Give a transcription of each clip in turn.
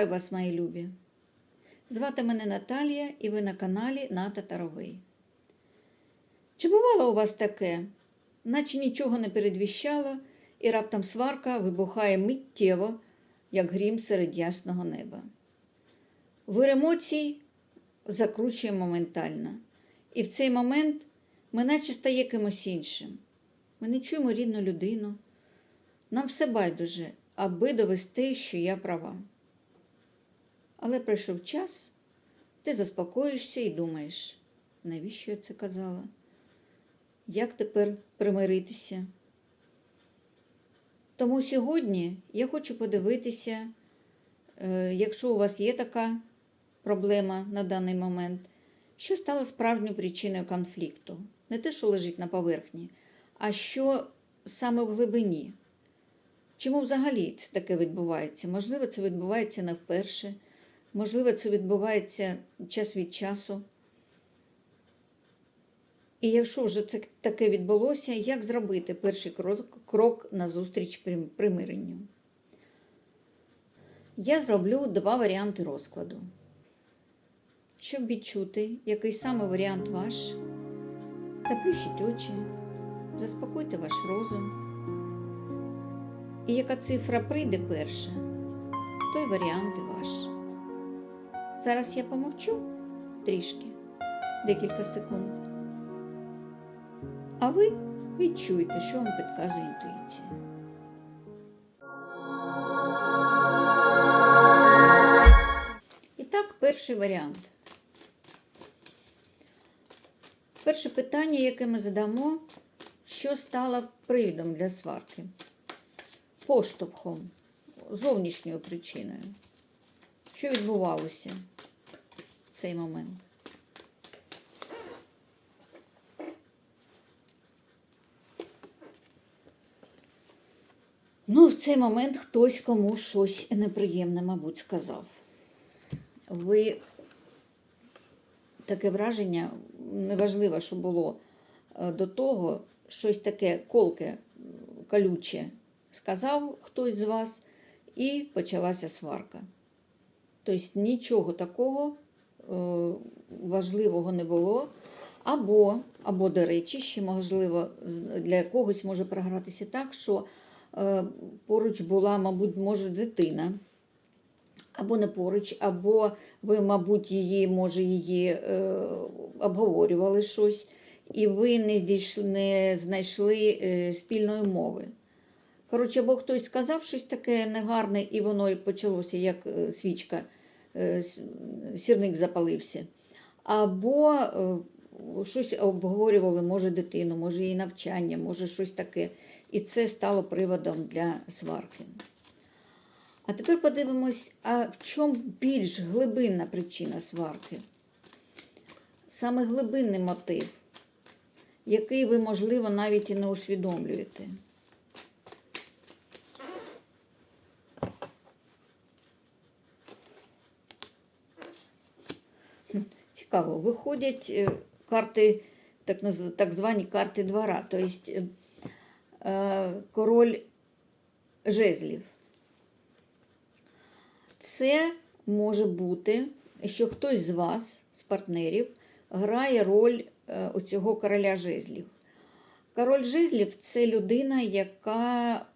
Вітаю вас, мої любі! Звати мене Наталія і ви на каналі Ната Таровий. Чи бувало у вас таке, наче нічого не передвіщало, і раптом сварка вибухає миттєво, як грім серед ясного неба? Вир емоцій закручує моментально. І в цей момент ми наче стає кимось іншим. Ми не чуємо рідну людину. Нам все байдуже, аби довести, що я права. Але прийшов час, ти заспокоїшся і думаєш, навіщо я це казала? Як тепер примиритися? Тому сьогодні я хочу подивитися, е, якщо у вас є така проблема на даний момент, що стало справжньою причиною конфлікту. Не те, що лежить на поверхні, а що саме в глибині. Чому взагалі це таке відбувається? Можливо, це відбувається не вперше, можливо, це відбувається час від часу. І якщо вже це таке відбулося, як зробити перший крок, крок назустріч прим- примиренню? Я зроблю два варіанти розкладу. Щоб відчути, який саме варіант ваш, заплющіть очі, заспокойте ваш розум. І яка цифра прийде перша, той варіант ваш. Зараз я помовчу трішки, декілька секунд. А ви відчуєте, що вам підказує інтуїція. І так, перший варіант. Перше питання, яке ми задамо, що стало привідом для сварки? Поштовхом, зовнішньою причиною. Що відбувалося цей момент? Ну, в цей момент хтось кому щось неприємне, мабуть, сказав. Ви таке враження, неважливо, що було е, до того, щось таке колке, колюче сказав хтось з вас, і почалася сварка. Тобто нічого такого важливого не. Або, або, до речі, ще можливо, для когось може програтися так, що е, поруч була, мабуть, може, дитина, або не поруч, або ви, мабуть, її, може, її е, обговорювали щось, і ви не, здійшли, не знайшли е, спільної мови. Коротше, або хтось сказав щось таке негарне, і воно почалося, як е, свічка, е, сірник запалився. Або е, щось обговорювали, може, дитину, може, її навчання, може щось таке. І це стало приводом для сварки. А тепер подивимось, а в чому більш глибинна причина сварки? Саме глибинний мотив, який ви, можливо, навіть і не усвідомлюєте. Цікаво, виходять е, карти, так, звані карти двора, тобто король жезлів. Це може бути, що хтось з вас, з партнерів, грає роль оцього короля жезлів. Король жезлів це людина, яка,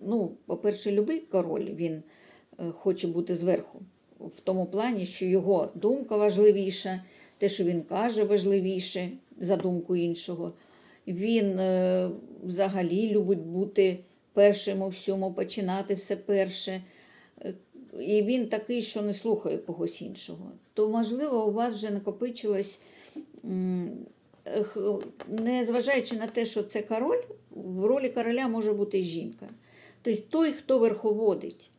ну, по-перше, любий король, він хоче бути зверху. В тому плані, що його думка важливіша, те, що він каже, важливіше за думку іншого. Він е, взагалі любить бути першим у всьому, починати все перше. Е, І він такий, що не слухає когось іншого. То, можливо, у вас вже накопичилось, незважаючи на те, що це король, в ролі короля може бути жінка. Тобто той, хто верховодить,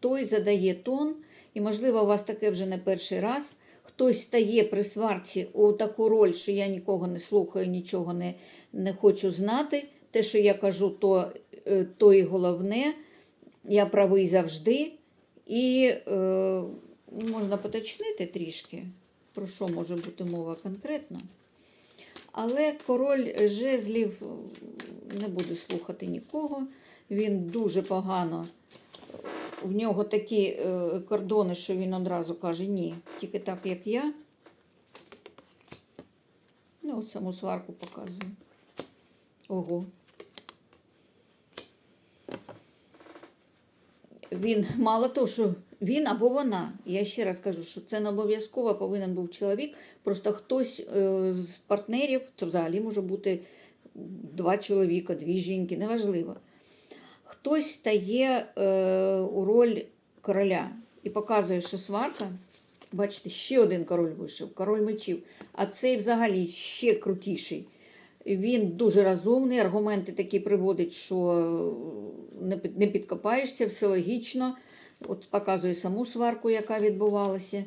той задає тон, і, можливо, у вас таке вже не перший раз. Хтось стає при сварці у таку роль, що я нікого не слухаю, нічого не, не хочу знати. Те, що я кажу, то, е, то і головне, я правий завжди. І е, можна поточнити трішки, про що може бути мова конкретно. Але король жезлів не буде слухати нікого. Він дуже погано в нього такі е, кордони, що він одразу каже, ні, тільки так, як я. Ну, от саму сварку показую. Ого. Він мало того, що він або вона. Я ще раз кажу, що це не обов'язково повинен був чоловік. Просто хтось е, з партнерів, це взагалі може бути два чоловіка, дві жінки, неважливо. Хтось стає е, у роль короля і показує, що сварка. Бачите, ще один король вийшов, король мечів. А цей взагалі ще крутіший. Він дуже розумний, аргументи такі приводить, що не підкопаєшся, все логічно. От показує саму сварку, яка відбувалася.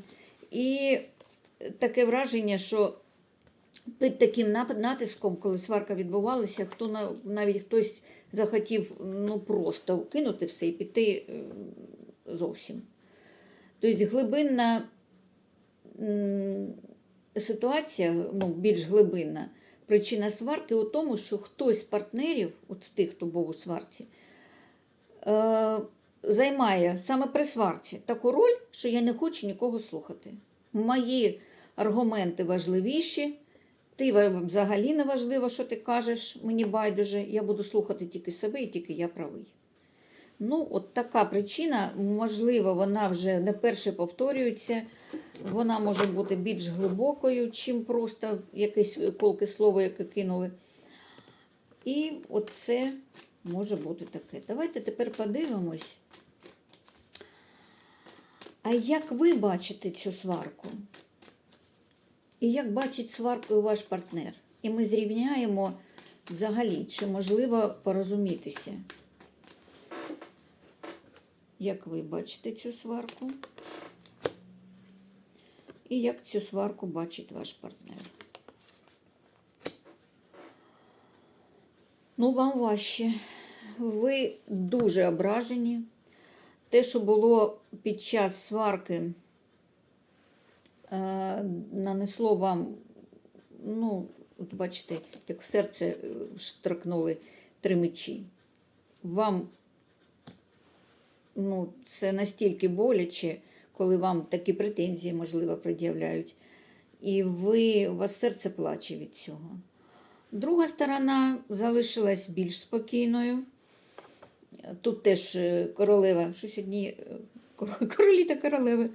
І таке враження, що під таким натиском, коли сварка відбувалася, хто навіть хтось захотів ну, просто кинути все і піти е, зовсім. Тобто глибинна ситуація, ну, більш глибинна, причина сварки у тому, що хтось з партнерів, от тих, хто був у сварці, е, займає саме при сварці таку роль, що я не хочу нікого слухати. Мої аргументи важливіші. Ти взагалі не важливо, що ти кажеш, мені байдуже, я буду слухати тільки себе і тільки я правий. Ну, от така причина, можливо, вона вже не перше повторюється, вона може бути більш глибокою, чим просто якесь колке слово, яке кинули. І оце може бути таке. Давайте тепер подивимось. А як ви бачите цю сварку? І як бачить сварку ваш партнер? І ми зрівняємо взагалі, чи можливо порозумітися. Як ви бачите цю сварку? І як цю сварку бачить ваш партнер? Ну, вам важче. Ви дуже ображені. Те, що було під час сварки, е, нанесло вам, ну, от бачите, як в серце е, штрикнули три мечі. Вам ну, це настільки боляче, коли вам такі претензії, можливо, пред'являють. І ви, у вас серце плаче від цього. Друга сторона залишилась більш спокійною. Тут теж е, королева, щось одні е, королі та королеви.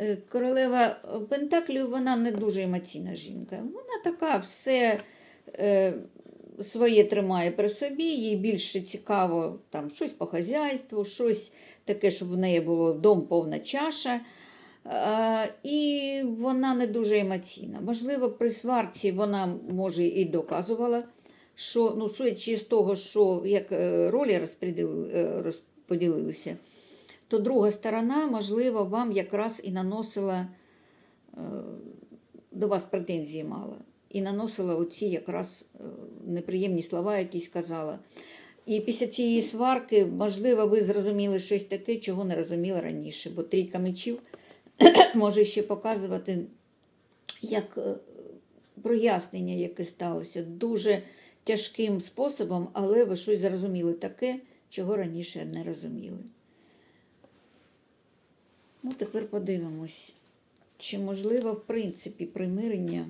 Е, Королева Пентаклів, вона не дуже емоційна жінка. Вона така все е, своє тримає при собі, їй більше цікаво там, щось по хазяйству, щось таке, щоб в неї було дом повна чаша. Е, І вона не дуже емоційна. Можливо, при сварці вона, може, і доказувала, що, ну, судячи з того, що як е, ролі е, розподілилися, то друга сторона, можливо, вам якраз і наносила е, до вас претензії мала. І наносила оці якраз е, неприємні слова, якісь казала. І після цієї сварки, можливо, ви зрозуміли щось таке, чого не розуміли раніше, бо трійка мечів може ще показувати, як е, прояснення, яке сталося, дуже тяжким способом, але ви щось зрозуміли таке, чого раніше не розуміли. Ну, тепер подивимось, чи можливо, в принципі, примирення.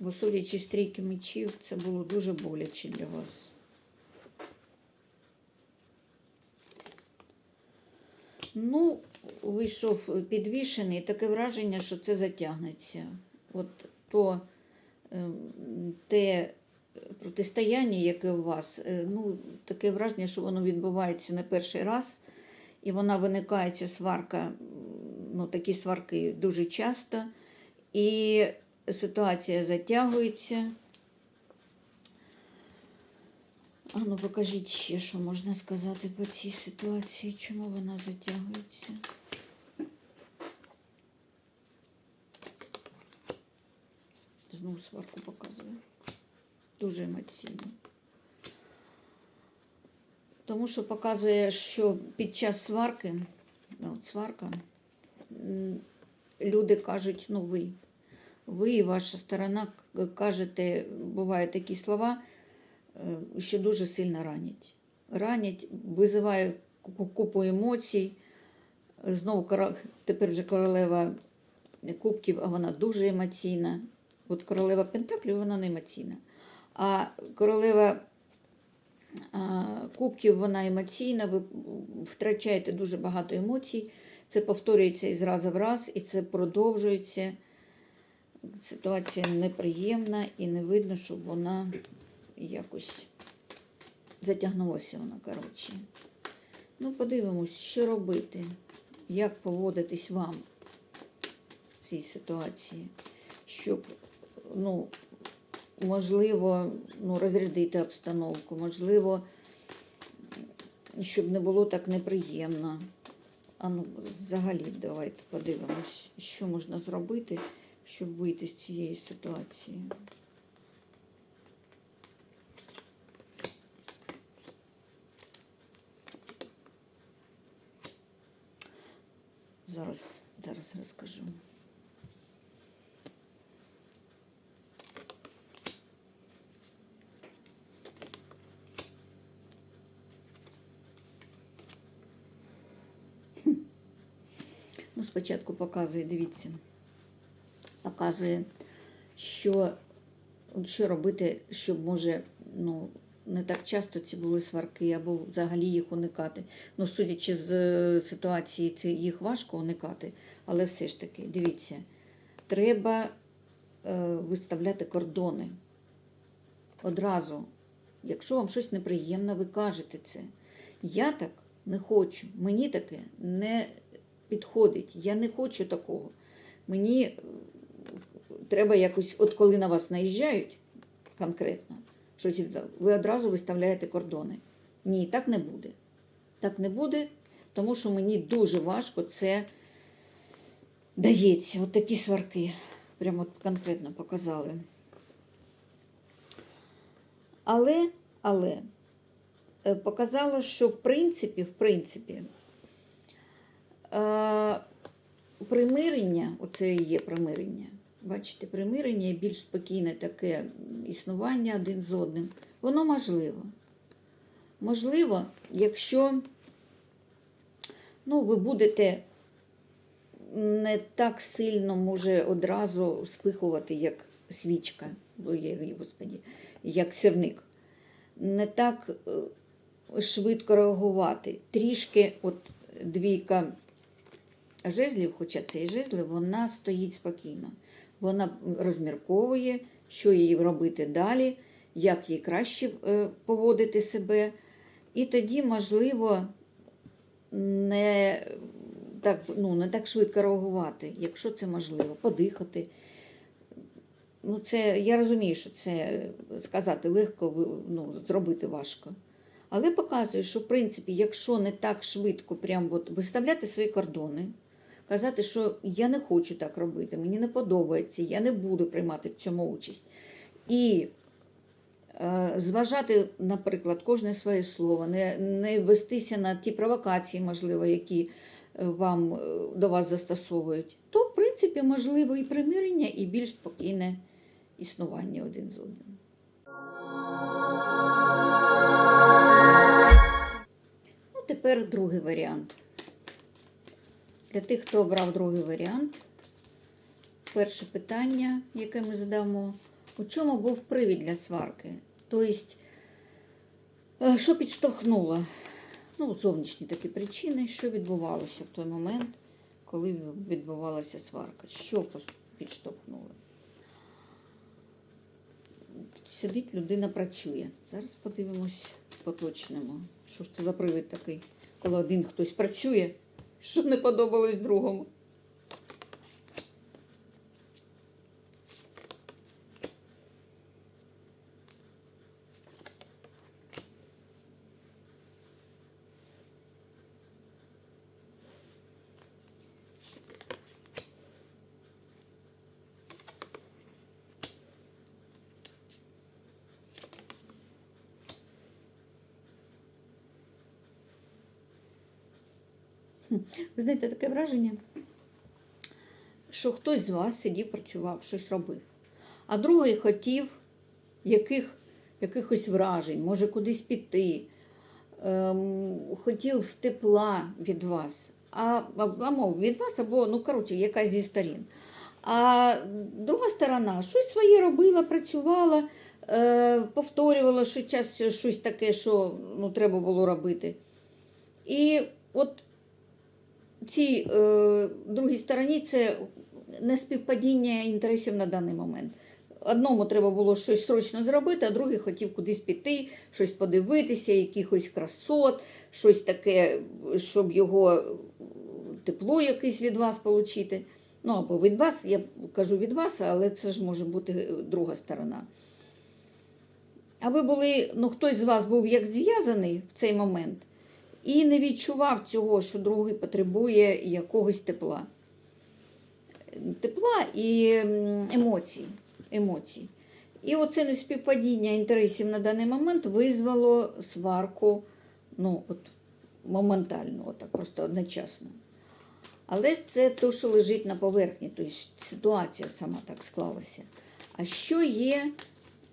Бо судячи з трійки мечів, це було дуже боляче для вас. Ну, вийшов підвішений, таке враження, що це затягнеться. От то ем, те протистояння, яке у вас, е, ну, таке враження, що воно відбувається не перший раз, і вона виникає ця сварка, ну, такі сварки дуже часто, і ситуація затягується. А ну покажіть ще, що можна сказати по цій ситуації, чому вона затягується. Знову сварку показую. Дуже емоційно. Тому що показує, що під час сварки, ну, сварка, люди кажуть, ну ви, ви і ваша сторона кажете, бувають такі слова, е, що дуже сильно ранять. ранять, визиває купу емоцій. Знову тепер вже королева кубків, а вона дуже емоційна. От королева Пентаклів вона не емоційна. А королева кубків вона емоційна, ви втрачаєте дуже багато емоцій. Це повторюється із разу в раз, і це продовжується. Ситуація неприємна і не видно, щоб вона якось затягнулася вона, коротше. Ну, подивимось, що робити, як поводитись вам в цій ситуації, щоб, ну, можливо, ну, розрядити обстановку, можливо, щоб не було так неприємно. А ну, взагалі, давайте подивимось, що можна зробити, щоб вийти з цієї ситуації. Зараз, зараз розкажу. Ну, спочатку показує, дивіться, показує, що, що робити, щоб може, ну, не так часто ці були сварки, або взагалі їх уникати. Ну, судячи з е, ситуації, це їх важко уникати, але все ж таки, дивіться, треба е, виставляти кордони. Одразу, якщо вам щось неприємно, ви кажете це. Я так не хочу, мені таке не підходить. Я не хочу такого. Мені е, треба якось, от коли на вас наїжджають конкретно, щось ви одразу виставляєте кордони. Ні, так не буде. Так не буде, тому що мені дуже важко це дається. От такі сварки. Прямо конкретно показали. Але, але е, показало, що в принципі, в принципі, примирення, оце і є примирення. Бачите, примирення і більш спокійне таке існування один з одним, воно можливо. Можливо, якщо ну, ви будете не так сильно може одразу спихувати, як свічка, ой, господі, як сірник. Не так е, швидко реагувати. Трішки, от двійка жезлів, хоча це і жезли, вона стоїть спокійно. Вона розмірковує, що їй робити далі, як їй краще е, поводити себе. І тоді, можливо, не так, ну, не так швидко реагувати, якщо це можливо, подихати. Ну, це, я розумію, що це сказати легко, ну, зробити важко. Але показує, що в принципі, якщо не так швидко прям от виставляти свої кордони, казати, що я не хочу так робити, мені не подобається, я не буду приймати в цьому участь. І е, зважати, наприклад, кожне своє слово, не, не вестися на ті провокації, можливо, які е, вам е, до вас застосовують, то, в принципі, можливо і примирення, і більш спокійне існування один з одним. Ну, тепер другий варіант. Для тих, хто обрав другий варіант, перше питання, яке ми задамо, у чому був привід для сварки? Тобто, е, що підштовхнуло? Ну, зовнішні такі причини, що відбувалося в той момент, коли відбувалася сварка. Що підштовхнуло? Сидить людина працює. Зараз подивимось, поточнимо. Що ж це за привід такий, коли один хтось працює, що не подобалось другому. Ви знаєте, таке враження, що хтось з вас сидів, працював, щось робив, а другий хотів яких, якихось вражень, може кудись піти, ем, хотів тепла від вас, а, або від вас, або, ну, коротше, якась зі сторін. А друга сторона щось своє робила, працювала, е, повторювала що час щось таке, що ну, треба було робити. І от цій е, другій стороні це неспівпадіння інтересів на даний момент. Одному треба було щось срочно зробити, а другий хотів кудись піти, щось подивитися, якихось красот, щось таке, щоб його тепло якесь від вас отримати. Ну, або від вас, я кажу від вас, але це ж може бути друга сторона. А ви були, ну хтось з вас був як зв'язаний в цей момент і не відчував цього, що другий потребує якогось тепла. Тепла і емоцій. емоцій. І оце неспівпадіння інтересів на даний момент визвало сварку ну, от, моментально, отак, просто одночасно. Але це те, що лежить на поверхні, тобто ситуація сама так склалася. А що є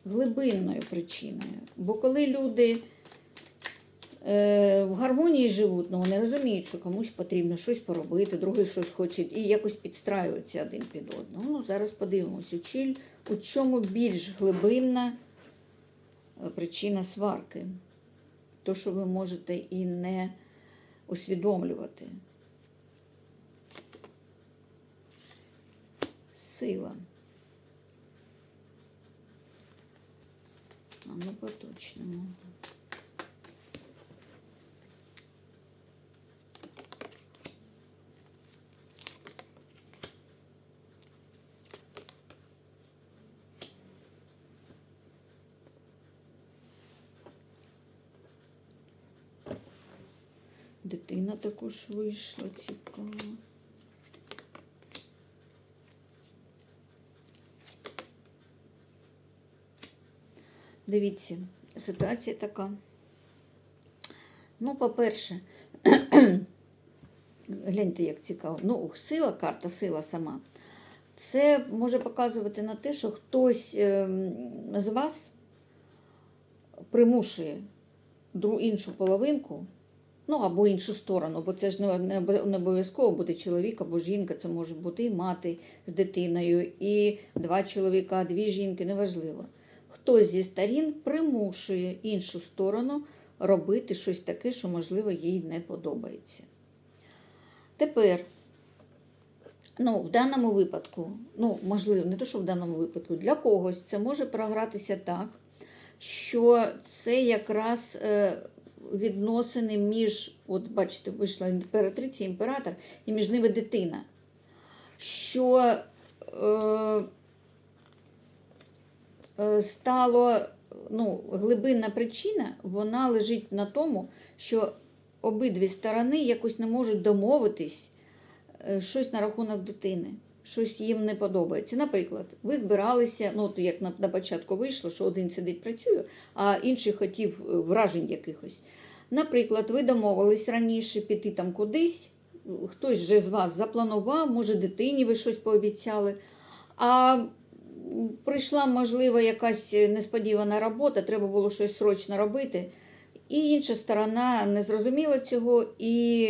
глибинною причиною? Бо коли люди в гармонії живуть, ну вони розуміють, що комусь потрібно щось поробити, другий щось хоче, і якось підстраюються один під одного. Ну, зараз подивимось, у, чиль, у чому більш глибинна е, причина сварки. То, що ви можете і не усвідомлювати. Сила. А ну по-точному. Дитина також вийшла цікаво. Дивіться, ситуація така. Ну, по-перше, гляньте, як цікаво. Ну, сила, карта, сила сама. Це може показувати на те, що хтось ем, з вас примушує іншу половинку, ну або іншу сторону, бо це ж не, обов'язково бути чоловік або жінка, це може бути і мати з дитиною, і два чоловіка, дві жінки, неважливо. Хтось зі сторін примушує іншу сторону робити щось таке, що, можливо, їй не подобається. Тепер, ну, в даному випадку, ну, можливо, не то, що в даному випадку, для когось це може програтися так, що це якраз е, відносини між, от бачите, вийшла імператриця, імператор, і між ними дитина. Що е, е, стало ну, глибинна причина, вона лежить на тому, що обидві сторони якось не можуть домовитись е, щось на рахунок дитини. Щось їм не подобається. Наприклад, ви збиралися, ну от як на, на початку вийшло, що один сидить працює, а інший хотів е, вражень якихось. Наприклад, ви домовились раніше піти там кудись, хтось же з вас запланував, може, дитині ви щось пообіцяли. А прийшла, можливо, якась несподівана робота, треба було щось срочно робити. І інша сторона не зрозуміла цього, і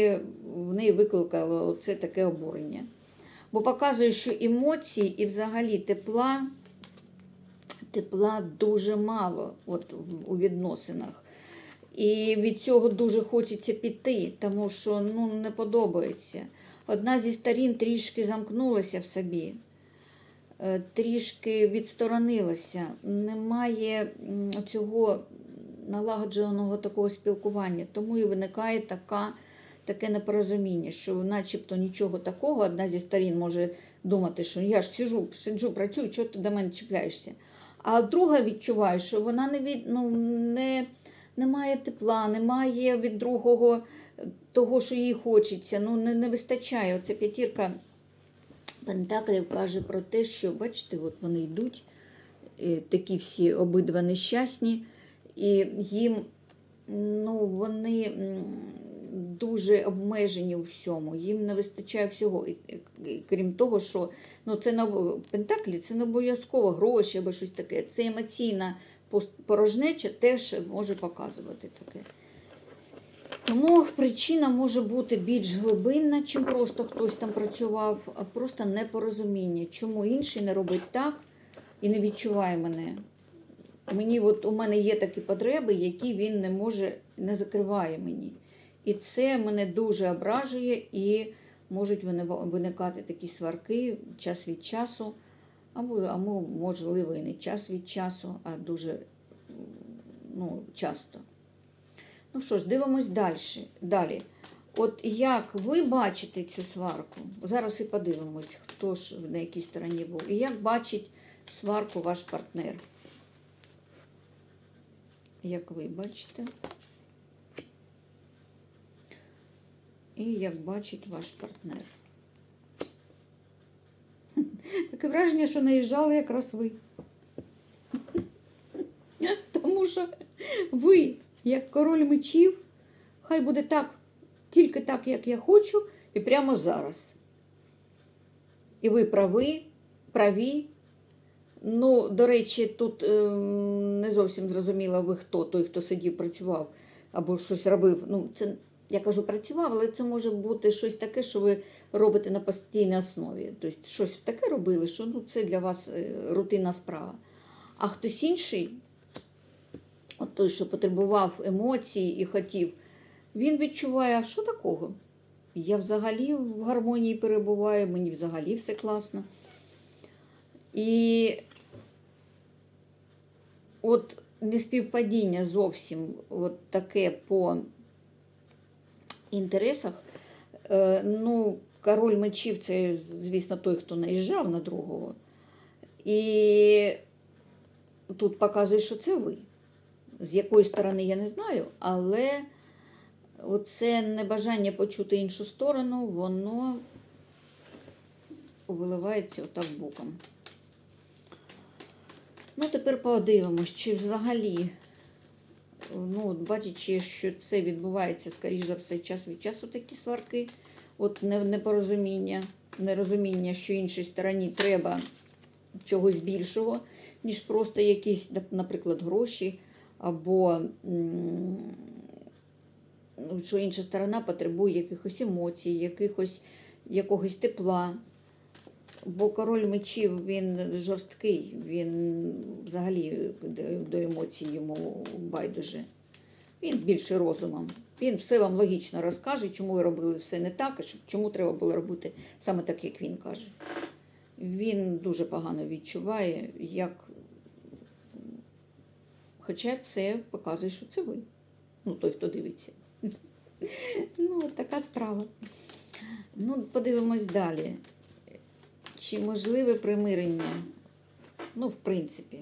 в неї викликало це таке обурення. Бо показує, що емоцій і взагалі тепла, тепла дуже мало от, у відносинах. І від цього дуже хочеться піти, тому що ну, не подобається. Одна зі сторін трішки замкнулася в собі, е, трішки відсторонилася. Немає цього налагодженого такого спілкування, тому і виникає така, таке непорозуміння, що начебто нічого такого, одна зі сторін може думати, що я ж сиджу, сиджу, працюю, чого ти до мене чіпляєшся. А друга відчуває, що вона не від, ну, не, немає тепла, немає від другого того, що їй хочеться. Ну, не, не вистачає. Оця п'ятірка Пентаклів каже про те, що, бачите, от вони йдуть, е, такі всі обидва нещасні, і їм ну, вони дуже обмежені у всьому, їм не вистачає всього. І, крім того, що ну, це об- Пентаклі це не обов'язково гроші або щось таке. Це емоційна порожнеча теж може показувати таке. Тому причина може бути більш глибинна, чим просто хтось там працював, а просто непорозуміння, чому інший не робить так і не відчуває мене. Мені от у мене є такі потреби, які він не може, не закриває мені. І це мене дуже ображує і можуть виникати такі сварки час від часу, або, можливо, і не час від часу, а дуже ну, часто. Ну що ж, дивимось далі. далі. От як ви бачите цю сварку? Зараз і подивимось, хто ж на якій стороні був. І як бачить сварку ваш партнер? Як ви бачите? І як бачить ваш партнер? Таке враження, що наїжджали якраз ви. Тому що ви, як король мечів, хай буде так, тільки так, як я хочу, і прямо зараз. І ви прави, праві. Ну, до речі, тут е, не зовсім зрозуміло, ви хто, той, хто сидів, працював або щось робив. Ну, це я кажу, працював, але це може бути щось таке, що ви робите на постійній основі. Тобто щось таке робили, що ну, це для вас е, рутинна справа. А хтось інший, от той, що потребував емоцій і хотів, він відчуває, а що такого? Я взагалі в гармонії перебуваю, мені взагалі все класно. І от неспівпадіння зовсім от таке по інтересах. Е, ну, король мечів це, звісно, той, хто наїжджав на другого. І тут показує, що це ви. З якої сторони я не знаю, але оце небажання почути іншу сторону, воно виливається отак боком. Ну, тепер подивимось, чи взагалі, ну, бачачи, що це відбувається, скоріш за все, час від часу такі сварки, от не- непорозуміння, нерозуміння, що іншій стороні треба чогось більшого, ніж просто якісь, наприклад, гроші, або ну, що інша сторона потребує якихось емоцій, якихось, якогось тепла. Бо король мечів він жорсткий, він взагалі до, емоцій йому байдуже. Він більше розумом. Він все вам логічно розкаже, чому ви робили все не так, і чому треба було робити саме так, як він каже. Він дуже погано відчуває, як. Хоча це показує, що це ви. Ну, той, хто дивиться. Ну, така справа. Ну, подивимось далі. Чи можливе примирення? Ну, в принципі.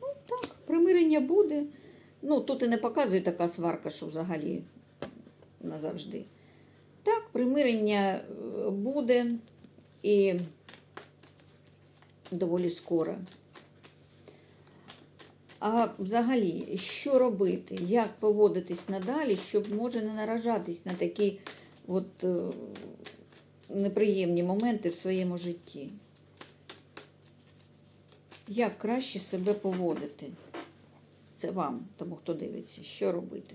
Ну, так, примирення буде. Ну, тут і не показує така сварка, що взагалі назавжди. Так, примирення е, буде і доволі скоро. А взагалі, що робити? Як поводитись надалі, щоб може не наражатись на такі от е, неприємні моменти в своєму житті? Як краще себе поводити? Це вам, тому хто дивиться, що робити?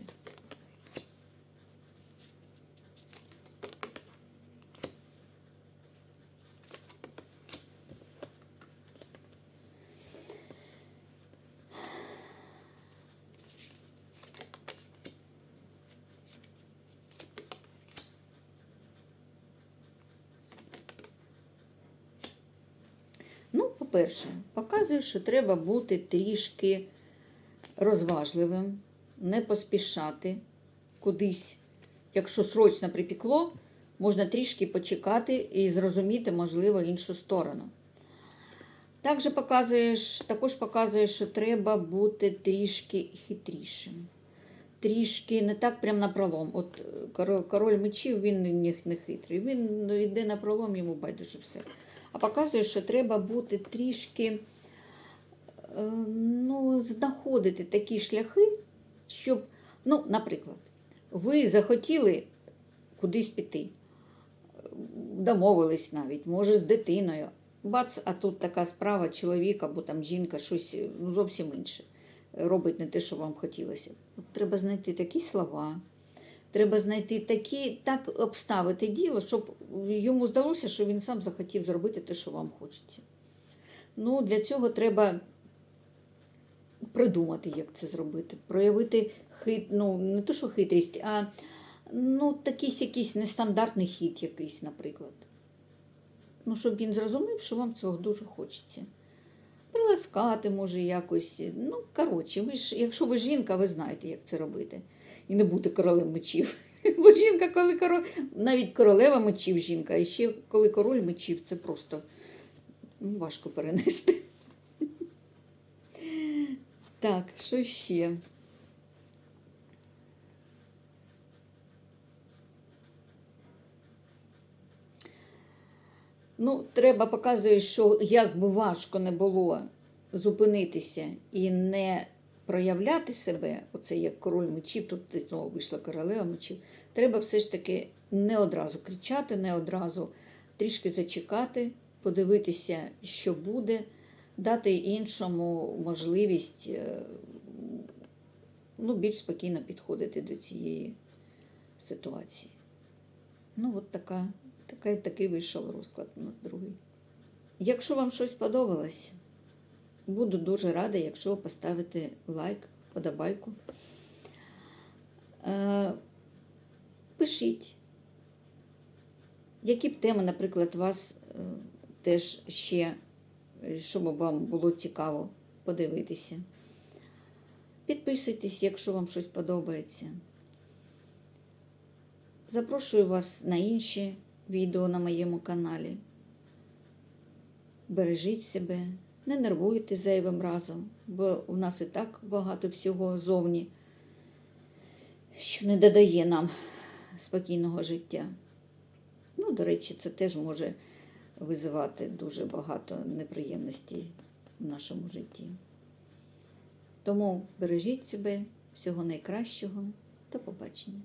Ну, по-перше, показує, що треба бути трішки розважливим, не поспішати кудись. Якщо срочно припікло, можна трішки почекати і зрозуміти, можливо, іншу сторону. Також показує, також показує, що треба бути трішки хитрішим. Трішки не так прям на пролом. От е, король, мечів він не, не хитрий. Він йде на пролом, йому байдуже все. А показує, що треба бути трішки е, ну, знаходити такі шляхи, щоб, ну, наприклад, ви захотіли кудись піти, домовились навіть, може, з дитиною. Бац, а тут така справа, чоловік або там жінка, щось ну, зовсім інше. робить не те, що вам хотілося. Треба знайти такі слова, треба знайти такі, так обставити діло, щоб йому здалося, що він сам захотів зробити те, що вам хочеться. Ну, для цього треба придумати, як це зробити, проявити хит, ну, не то, що хитрість, а ну, такий якийсь нестандартний хід якийсь, наприклад. Ну, щоб він зрозумів, що вам цього дуже хочеться. Приласкати, може, якось. Ну, коротше, ви ж, якщо ви жінка, ви знаєте, як це робити. І не бути королем мечів. Бо жінка, коли король, навіть королева мечів жінка, і ще коли король мечів, це просто ну, важко перенести. Так, що ще? Ну, треба показує, що як би важко не було зупинитися і не проявляти себе, оце як король мечів, тут знову вийшла королева мечів, треба все ж таки не одразу кричати, не одразу трішки зачекати, подивитися, що буде, дати іншому можливість е, ну, більш спокійно підходити до цієї ситуації. Ну, от така, така, такий вийшов розклад у нас другий. Якщо вам щось подобалось, буду дуже рада, якщо поставите лайк, подобайку. Е, Пишіть, які б теми, наприклад, вас е, теж ще, щоб вам було цікаво подивитися. Підписуйтесь, якщо вам щось подобається. Запрошую вас на інші відео на моєму каналі. Бережіть себе, не нервуйте зайвим разом, бо в нас і так багато всього зовні, що не додає нам спокійного життя. Ну, до речі, це теж може визивати дуже багато неприємностей в нашому житті. Тому бережіть себе, всього найкращого. До побачення.